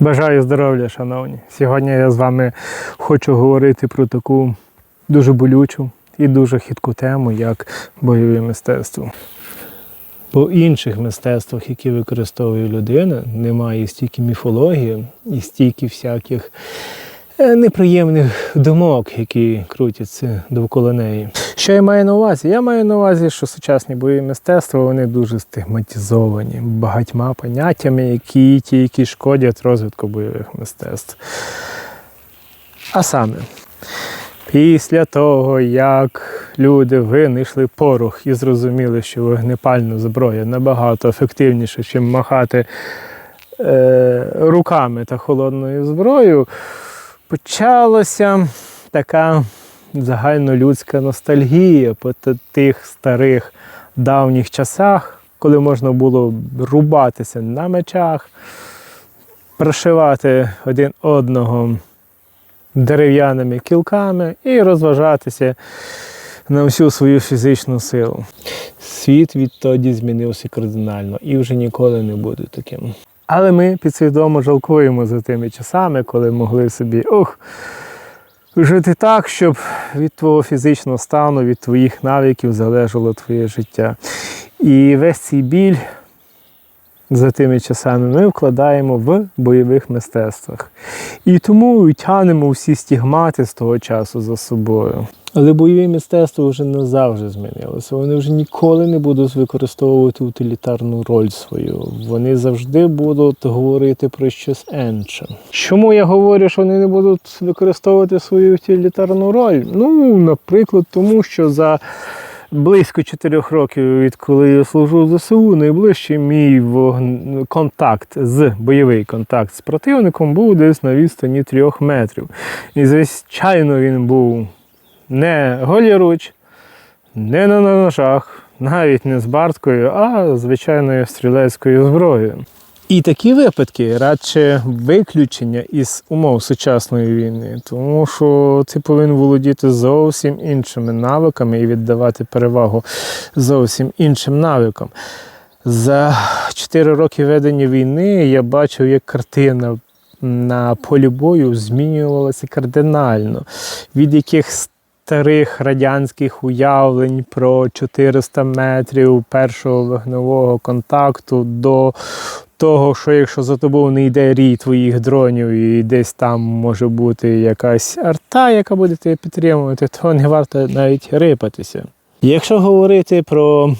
Бажаю здоров'я, шановні. Сьогодні я з вами хочу говорити про таку дуже болючу і дуже хитку тему, як бойове мистецтво. По інших мистецтвах, які використовує людина, немає стільки міфології і стільки всяких е, неприємних думок, які крутяться довкола неї. Що я маю на увазі? Я маю на увазі, що сучасні бойові мистецтва вони дуже стигматизовані багатьма поняттями, які тільки шкодять розвитку бойових мистецтв. А саме, після того, як люди винайшли порох і зрозуміли, що вогнепальна зброя набагато ефективніше, ніж махати е, руками та холодною зброєю, почалася така загальнолюдська ностальгія по тих старих давніх часах, коли можна було рубатися на мечах, прошивати один одного дерев'яними кілками і розважатися на всю свою фізичну силу. Світ відтоді змінився кардинально і вже ніколи не буде таким. Але ми підсвідомо жалкуємо за тими часами, коли могли собі ух, жити так, щоб від твого фізичного стану, від твоїх навиків залежало твоє життя. І весь цей біль за тими часами ми вкладаємо в бойових мистецтвах. І тому тянемо всі стігмати з того часу за собою. Але бойові мистецтва вже назавжди змінилося. Вони вже ніколи не будуть використовувати утилітарну роль свою. Вони завжди будуть говорити про щось інше. Чому я говорю, що вони не будуть використовувати свою утилітарну роль? Ну, наприклад, тому що за близько 4 років, відколи я служу в ЗСУ, найближчий мій контакт з бойовий контакт з противником був десь на відстані 3 метрів. І звичайно він був не голіруч, не на ножах, навіть не з барткою, а звичайною стрілецькою зброєю. І такі випадки радше виключення із умов сучасної війни, тому що ти повинен володіти зовсім іншими навиками і віддавати перевагу зовсім іншим навикам. За 4 роки ведення війни я бачив, як картина на полі бою змінювалася кардинально. Від яких старих радянських уявлень про 400 метрів першого вогневого контакту до того, що якщо за тобою не йде рій твоїх дронів і десь там може бути якась арта, яка буде тебе підтримувати, то не варто навіть рипатися. Якщо говорити про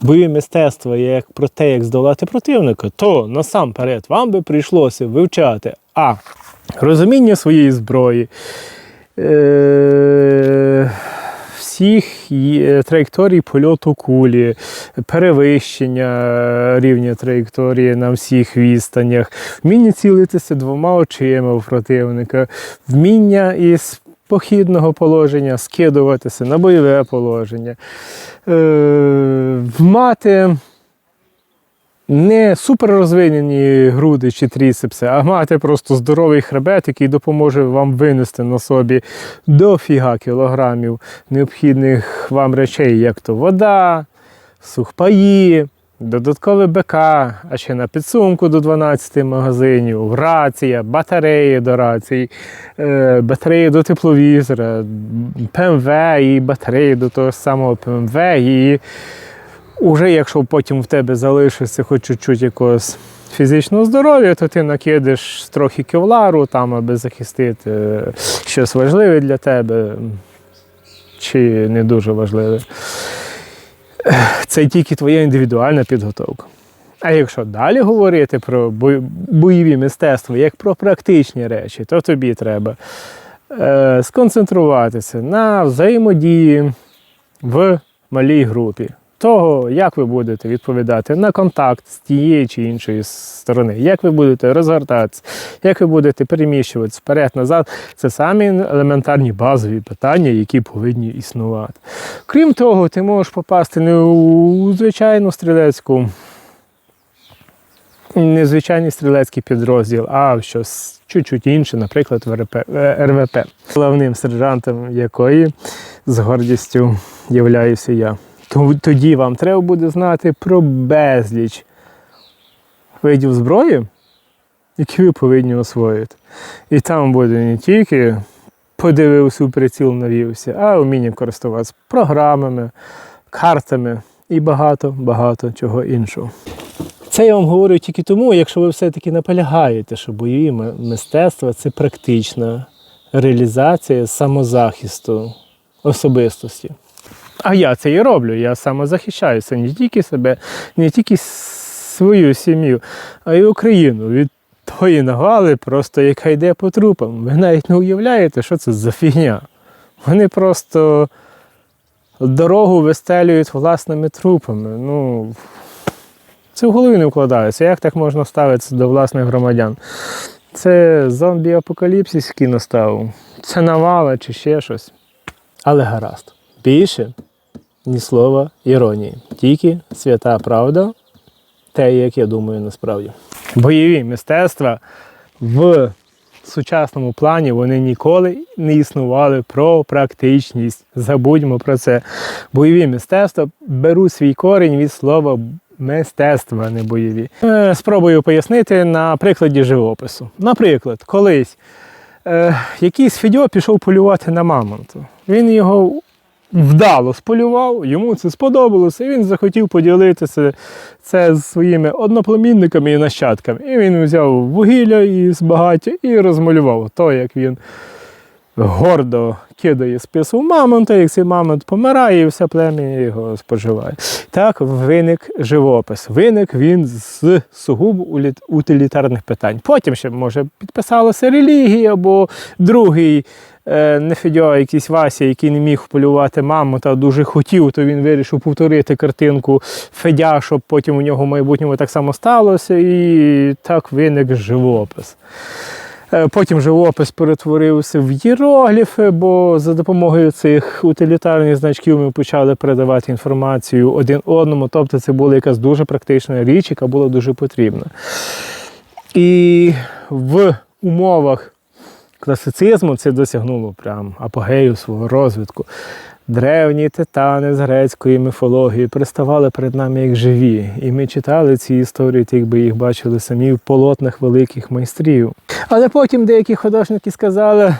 бойові мистецтва як про те, як здолати противника, то насамперед вам би прийшлося вивчати а. розуміння своєї зброї. Е- всіх траєкторій польоту кулі, перевищення рівня траєкторії на всіх відстанях, вміння цілитися двома очима у противника, вміння із похідного положення скидуватися на бойове положення, е, мати не суперрозвинені груди чи тріцепси, а мати просто здоровий хребет, який допоможе вам винести на собі дофіга кілограмів необхідних вам речей, як то вода, сухпаї, додаткове БК, а ще на підсумку до 12 магазинів, рація, батареї до рацій, е, батареї до тепловізора, ПМВ і батареї до того самого ПМВ. І Уже якщо потім в тебе залишиться хоч чуть-чуть якогось фізичного здоров'я, то ти накидиш трохи кевлару, там, аби захистити е, щось важливе для тебе, чи не дуже важливе. Це тільки твоя індивідуальна підготовка. А якщо далі говорити про бойові мистецтва як про практичні речі, то тобі треба е, сконцентруватися на взаємодії в малій групі. Того, як ви будете відповідати на контакт з тієї чи іншої сторони, як ви будете розгортатися, як ви будете переміщуватися вперед-назад, це самі елементарні базові питання, які повинні існувати. Крім того, ти можеш попасти не у звичайну стрілецьку, не звичайний стрілецький підрозділ, а щось чуть-чуть інше, наприклад, в е, РВП, головним сержантом якої з гордістю являюся я. То- Тоді вам треба буде знати про безліч видів зброї, які ви повинні освоїти. І там буде не тільки подивився у приціл, навівся, а вміння користуватися програмами, картами і багато-багато чого іншого. Це я вам говорю тільки тому, якщо ви все-таки наполягаєте, що бойові мистецтва це практична реалізація самозахисту особистості. А я це і роблю. Я самозахищаюся не тільки себе, не тільки свою сім'ю, а й Україну від тої навали, просто яка йде по трупам. Ви навіть не уявляєте, що це за фігня. Вони просто дорогу вистелюють власними трупами. Ну, це в голові не вкладається. Як так можна ставитися до власних громадян? Це зомбі-апокаліпсис кіно ставив. Це навала чи ще щось. Але гаразд. Більше ні слова іронії. Тільки свята правда, те, як я думаю, насправді. Бойові мистецтва в сучасному плані вони ніколи не існували про практичність. Забудьмо про це. Бойові мистецтва беруть свій корінь від слова мистецтва, не бойові. Е, Спробую пояснити на прикладі живопису. Наприклад, колись е, якийсь Федьо пішов полювати на мамонту. Він його вдало сполював, йому це сподобалося, і він захотів поділитися це з своїми одноплемінниками і нащадками. І він взяв вугілля із багаття і розмалював то, як він гордо кидає спису мамонта, як цей мамонт помирає, і все плем'я його споживає. Так виник живопис. Виник він з сугубо утилітарних питань. Потім ще, може, підписалася релігія, або другий е, Нефедьо, якийсь Вася, який не міг полювати мамонта, дуже хотів, то він вирішив повторити картинку Федя, щоб потім у нього в майбутньому так само сталося, і так виник живопис. Е, Потім живопис перетворився в єрогліфи, бо за допомогою цих утилітарних значків ми почали передавати інформацію один одному. Тобто це була якась дуже практична річ, яка була дуже потрібна. І в умовах класицизму це досягнуло прям апогею свого розвитку. Древні титани з грецької міфології приставали перед нами як живі, і ми читали ці історії, так якби їх бачили самі в полотнах великих майстрів. Але потім деякі художники сказали: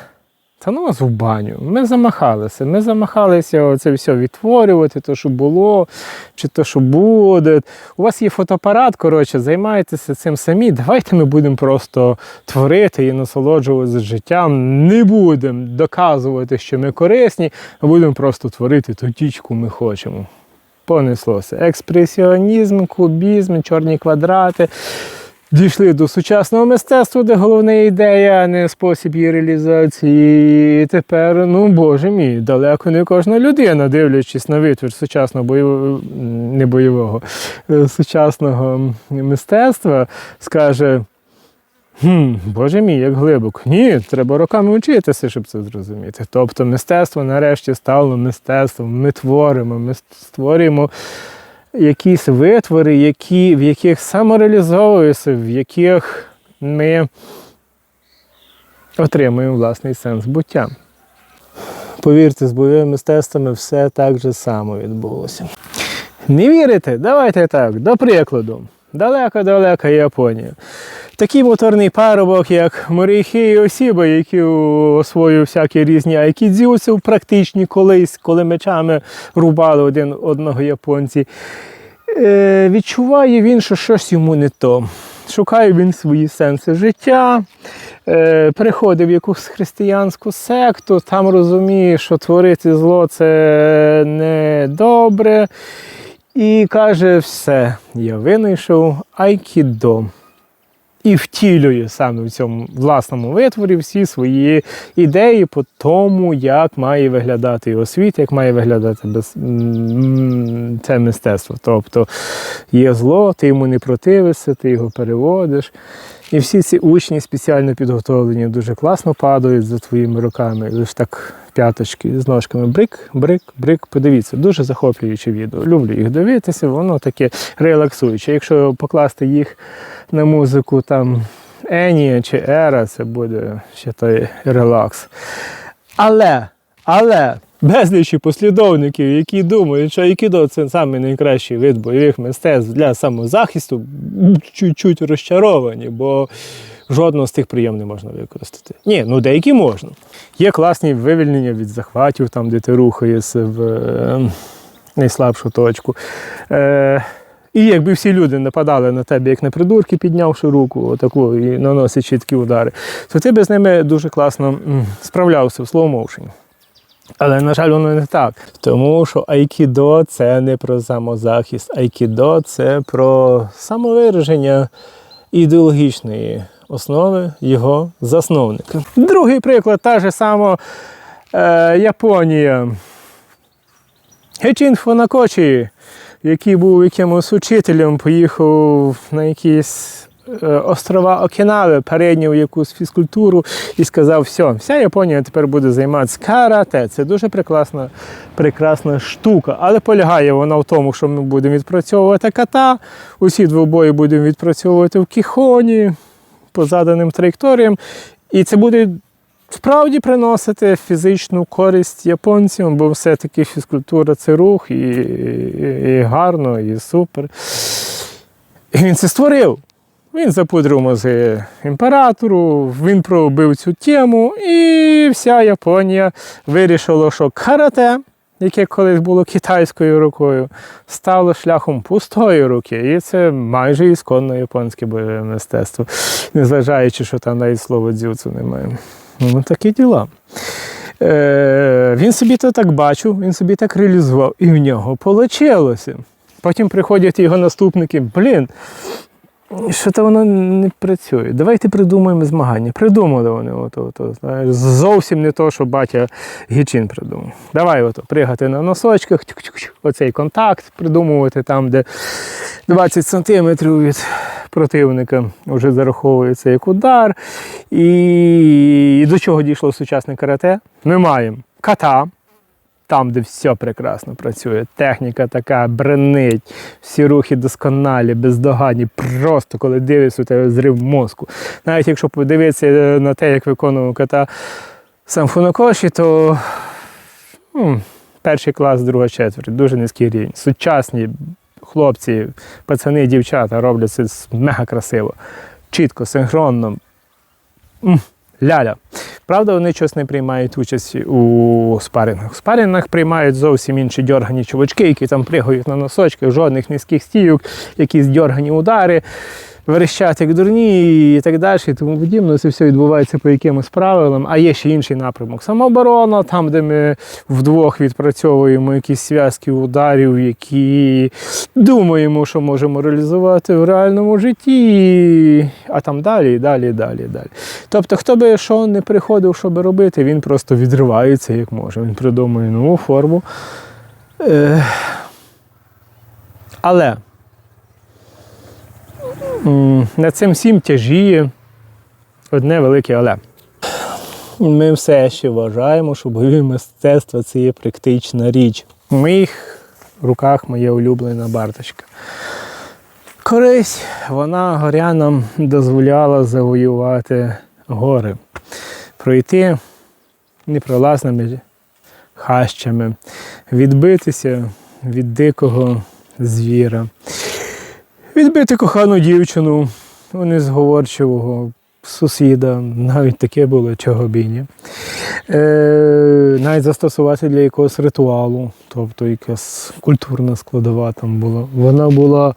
та ну вас в баню, ми замахалися, ми замахалися оце все відтворювати, то, що було, чи то, що буде. У вас є фотоапарат, коротше, займайтеся цим самі. Давайте ми будемо просто творити і насолоджуватися життям. Не будемо доказувати, що ми корисні, а будемо просто творити ту тічку ми хочемо. Понеслося. Експресіонізм, кубізм, чорні квадрати. Дійшли до сучасного мистецтва, де головна ідея, а не спосіб її реалізації. І тепер, ну боже мій, далеко не кожна людина, дивлячись на витвір сучасного бойового, не бойового, е, сучасного мистецтва, скаже. Хм, Боже мій, як глибоко. Ні, треба роками вчитися, щоб це зрозуміти. Тобто мистецтво нарешті стало мистецтвом. Ми творимо, ми створюємо якісь витвори, які, в яких самореалізовуюся, в яких ми отримуємо власний сенс буття. Повірте, з бойовими мистецтвами все так же само відбулося. Не вірите? Давайте так, до прикладу. Далека-далека Японія. Такий моторний парубок, як Моріхі і Осіба, які освоюють всякі різні айкідзюси практичні колись, коли мечами рубали один одного японці. Е, відчуває він, що щось йому не то. Шукає він свої сенси життя, е, приходить в якусь християнську секту, там розуміє, що творити зло це не добре. І каже, все, я винайшов айкідо. І втілює саме в цьому власному витворі всі свої ідеї по тому, як має виглядати його світ, як має виглядати без, це мистецтво. Тобто є зло, ти йому не противишся, ти його переводиш. І всі ці учні спеціально підготовлені дуже класно падають за твоїми руками. Лише так п'яточки з ножками брик, брик, брик. Подивіться, дуже захоплююче відео. Люблю їх дивитися, воно таке релаксуюче. Якщо покласти їх на музику там Ені чи Ера, це буде ще той релакс. Але, але безлічі послідовників, які думають, що айкідо це саме найкращий вид бойових мистецтв для самозахисту, чуть-чуть розчаровані, бо жодного з тих прийомів не можна використати. Ні, ну деякі можна. Є класні вивільнення від захватів, там, де ти рухаєшся в е, найслабшу точку. Е, і якби всі люди нападали на тебе, як на придурки, піднявши руку, отаку, і наносячи такі удари, то ти би з ними дуже класно справлявся в слоу-моушені. Але, на жаль, воно не так. Тому що айкідо це не про самозахист. Айкідо це про самовираження ідеологічної основи його засновника. Другий приклад та ж сама е, Японія. Гечин Фунакочі, який був якимось учителем, поїхав на якісь е, острова Окінави, перейняв якусь фізкультуру і сказав, все, вся Японія тепер буде займатися карате. Це дуже прекрасна, прекрасна штука. Але полягає вона в тому, що ми будемо відпрацьовувати ката, усі двобої будемо відпрацьовувати в кіхоні по заданим траєкторіям. І це буде справді приносити фізичну користь японцям, бо все-таки фізкультура це рух, і, і, і гарно, і супер. І він це створив. Він запудрив мозги імператору, він пробив цю тему, і вся Японія вирішила, що карате, яке колись було китайською рукою, стало шляхом пустої руки. І це майже ісконно японське бойове мистецтво, незважаючи, що там навіть слова дзюцу немає. Ну, такі діла. Е, він собі то так бачив, він собі так реалізував, і в нього вийшло. Потім приходять його наступники, блін, що то воно не працює. Давайте придумаємо змагання. Придумали вони ото, ото, знаєш, зовсім не то, що батя Гічин придумав. Давай ото, пригати на носочках, оцей контакт придумувати там, де 20 сантиметрів від противника вже зараховується як удар. І, і до чого дійшло сучасне карате? Ми маємо ката, там, де все прекрасно працює. Техніка така бренить, всі рухи досконалі, бездоганні. Просто коли дивишся, у тебе зрив мозку. Навіть якщо подивитися на те, як виконував ката сам Фунакоші, то м, перший клас, друга четверть, дуже низький рівень. Сучасні хлопці, пацани, дівчата роблять це мега красиво, чітко, синхронно. М, Ляля. Правда, вони щось не приймають участь у спарингах. У спарингах приймають зовсім інші дьоргані чувачки, які там пригають на носочках, жодних низьких стійок, якісь дьоргані удари, верещать як дурні і так далі, і тому подібне. Це все відбувається по якимось правилам. А є ще інший напрямок. Самооборона, там, де ми вдвох відпрацьовуємо якісь зв'язки ударів, які думаємо, що можемо реалізувати в реальному житті, а там далі, далі, далі, далі. Тобто, хто би що не приходив, що би робити, він просто відривається як може. Він придумує нову форму. Але над цим всім тяжіє одне велике але. Ми все ще вважаємо, що бойове мистецтво це є практична річ. В моїх руках моя улюблена барточка. Колись вона горянам дозволяла завоювати гори, пройти непролазними хащами, відбитися від дикого звіра, відбити кохану дівчину у незговорчивого сусіда, навіть таке було чого бійні. Е, навіть застосувати для якогось ритуалу, тобто якась культурна складова там була. Вона була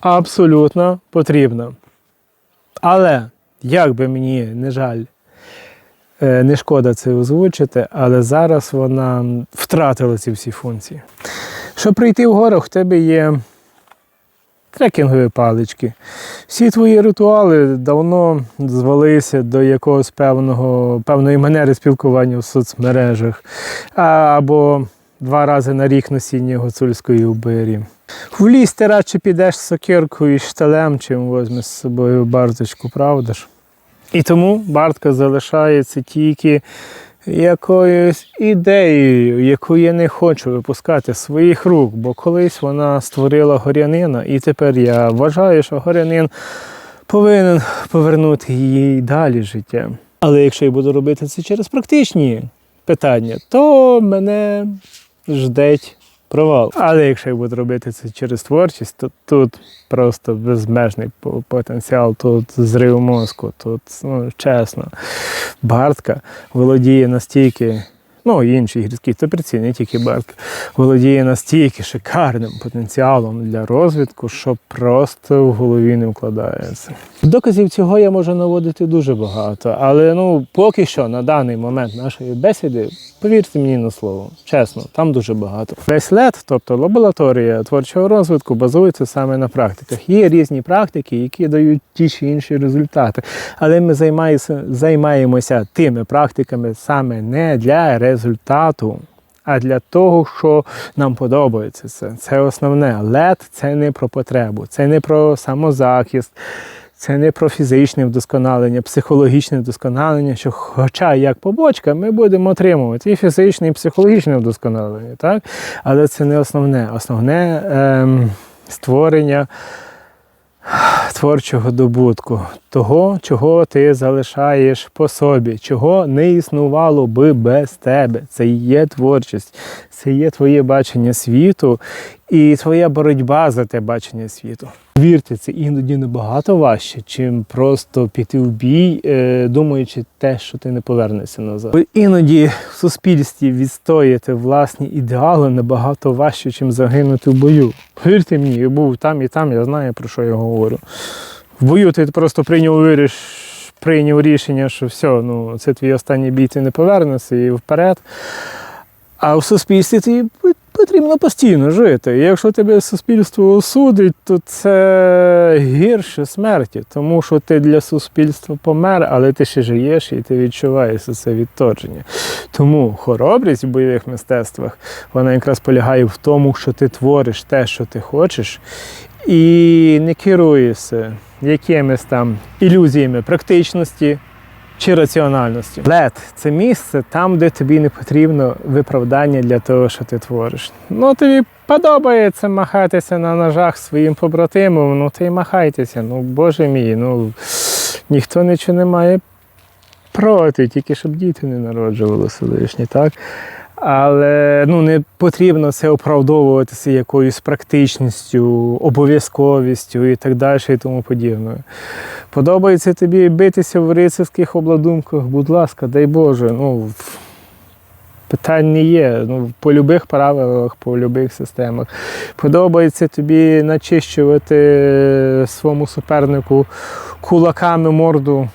абсолютно потрібна. Але, як би мені не жаль, е, не шкода це озвучити, але зараз вона втратила ці всі функції. Щоб прийти в горах, в тебе є трекінгові палички. Всі твої ритуали давно звалися до якогось певного, певної манери спілкування в соцмережах. Або два рази на рік носіння гуцульської убирі. В ліс ти радше підеш з сокиркою і шталем, чим візьмеш з собою барточку, правда ж? І тому бартка залишається тільки якоюсь ідеєю, яку я не хочу випускати з своїх рук, бо колись вона створила горянина, і тепер я вважаю, що горянин повинен повернути їй далі життя. Але якщо я буду робити це через практичні питання, то мене ждеть провал. Але якщо я буду робити це через творчість, то тут просто безмежний потенціал, тут зрив мозку, тут, ну, чесно, Бартка володіє настільки. Ну, інші гірські топірці, не тільки Бартка, володіє настільки шикарним потенціалом для розвитку, що просто в голові не вкладається. Доказів цього я можу наводити дуже багато, але ну поки що на даний момент нашої бесіди, повірте мені на слово, чесно, там дуже багато. Весь лед, тобто лабораторія творчого розвитку, базується саме на практиках. Є різні практики, які дають ті чи інші результати, але ми займаємося, тими практиками саме не для результату. А для того, що нам подобається це. Це основне. Лед це не про потребу, це не про самозахист, це не про фізичне вдосконалення, психологічне вдосконалення, що хоча як побочка, ми будемо отримувати і фізичне, і психологічне вдосконалення, так? але це не основне. Основне ем, створення творчого добутку, того, чого ти залишаєш по собі, чого не існувало би без тебе. Це є творчість, це є твоє бачення світу і твоя боротьба за те бачення світу. Вірте, це іноді набагато важче, чим просто піти в бій, е, думаючи те, що ти не повернешся назад. Іноді в суспільстві відстояти власні ідеали набагато важче, чим загинути в бою. Повірте мені, я був там і там, я знаю про що я говорю. В бою ти просто прийняв виріш, прийняв рішення, що все, ну це твій останній бій, ти не повернешся і вперед. А в суспільстві пот- потрібно постійно жити. Якщо тебе суспільство осудить, то це гірше смерті, тому що ти для суспільства помер, але ти ще живеш і ти відчуваєш це відторження. Тому хоробрість в бойових мистецтвах вона якраз полягає в тому, що ти твориш те, що ти хочеш, і не керуєшся якимись там ілюзіями практичності чи раціональності. Лед це місце там, де тобі не потрібно виправдання для того, що ти твориш. Ну тобі подобається махатися на ножах своїм побратимом, ну ти й махайтеся. Ну, боже мій, ну ніхто нічого не має проти, тільки щоб діти не народжувалися лишні, так? Але ну, не потрібно це оправдовуватися якоюсь практичністю, обов'язковістю і так далі, і тому подібне. Подобається тобі битися в рицарських обладунках, будь ласка, дай Боже. Ну, питань не є. Ну, по любих правилах, по любих системах. Подобається тобі начищувати своєму супернику кулаками морду.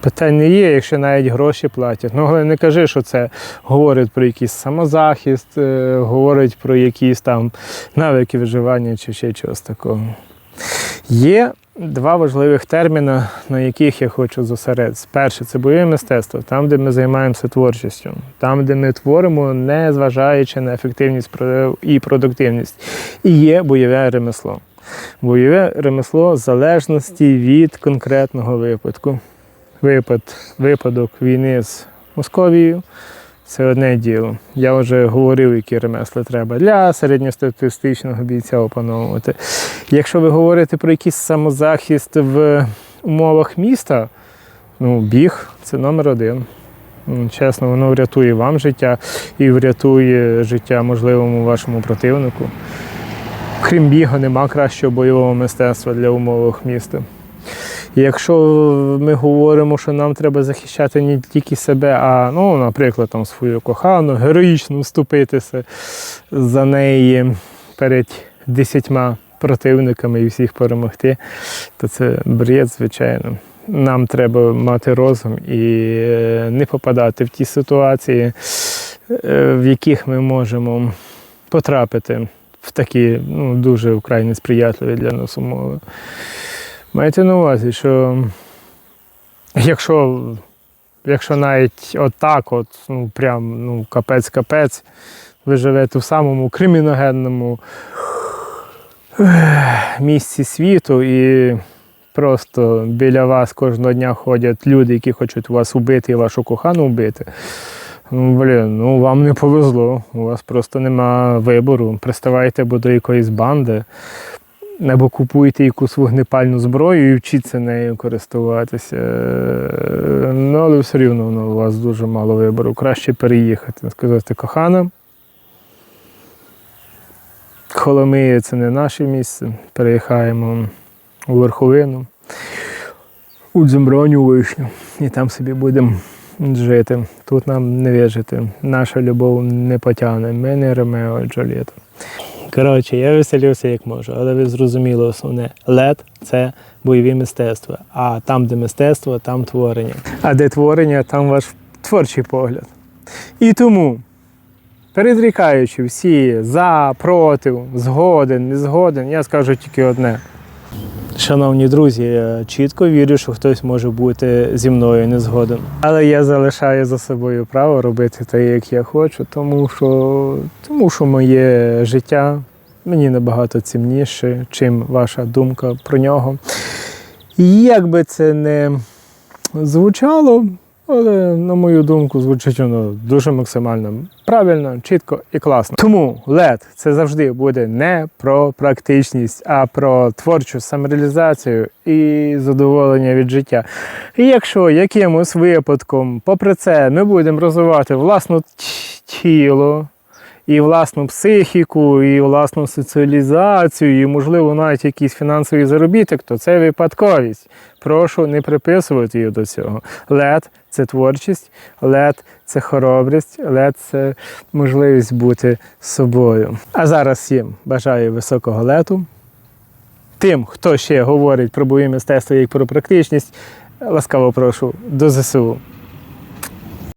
Питань не є, якщо навіть гроші платять. Ну, але не кажи, що це говорить про якийсь самозахист, е, говорить про якісь там навики виживання чи ще чогось такого. Є два важливих терміни, на яких я хочу зосередитися. Перше це бойове мистецтво, там, де ми займаємося творчістю, там, де ми творимо, не зважаючи на ефективність і продуктивність. І є бойове ремесло. Бойове ремесло в залежності від конкретного випадку. Випад, випадок війни з Московією це одне діло. Я вже говорив, які ремесла треба для середньостатистичного бійця опановувати. Якщо ви говорите про якийсь самозахист в умовах міста, ну, біг це номер один. Чесно, воно врятує вам життя і врятує життя можливому вашому противнику. Крім бігу, нема кращого бойового мистецтва для умовах міста. Якщо ми говоримо, що нам треба захищати не тільки себе, а, ну, наприклад, там, свою кохану, героїчно вступитися за неї перед десятьма противниками і всіх перемогти, то це бред, звичайно. Нам треба мати розум і е, не попадати в ті ситуації, е, в яких ми можемо потрапити в такі ну, дуже вкрай несприятливі для нас умови. Маєте на увазі, що якщо, якщо навіть отак, от, ну прям ну, капець-капець, ви живете в самому криміногенному місці світу і просто біля вас кожного дня ходять люди, які хочуть вас убити і вашу кохану вбити. Ну, блін, ну вам не повезло, у вас просто нема вибору. Приставайте до якоїсь банди, або купуйте якусь вогнепальну зброю і вчіться нею користуватися. Ну, але все рівно ну, у вас дуже мало вибору. Краще переїхати. Сказати, кохана, Коломиї це не наше місце. Переїхаємо у верховину, у Дземброню вишню. І там собі будемо жити. Тут нам не вижити. Наша любов не потягне. Ми не Ромео і. Коротше, я веселюся як можу, але ви зрозуміли основне. Лед це бойові мистецтва. А там, де мистецтво, там творення. А де творення, там ваш творчий погляд. І тому, передрікаючи всі за, проти, згоден, не згоден, я скажу тільки одне. Шановні друзі, я чітко вірю, що хтось може бути зі мною не згоден. Але я залишаю за собою право робити те, як я хочу, тому що, тому що моє життя мені набагато цінніше, чим ваша думка про нього. І як би це не звучало, але на мою думку, звучить воно дуже максимально правильно, чітко і класно. Тому LED – це завжди буде не про практичність, а про творчу самореалізацію і задоволення від життя. І якщо якимось випадком, попри це, ми будемо розвивати власне тіло. І власну психіку, і власну соціалізацію, і, можливо, навіть якийсь фінансовий заробіток, то це випадковість. Прошу не приписувати її до цього. Лед це творчість, лед це хоробрість, лед це можливість бути собою. А зараз всім бажаю високого лету. Тим, хто ще говорить про бойові мистецтво як про практичність, ласкаво прошу до ЗСУ.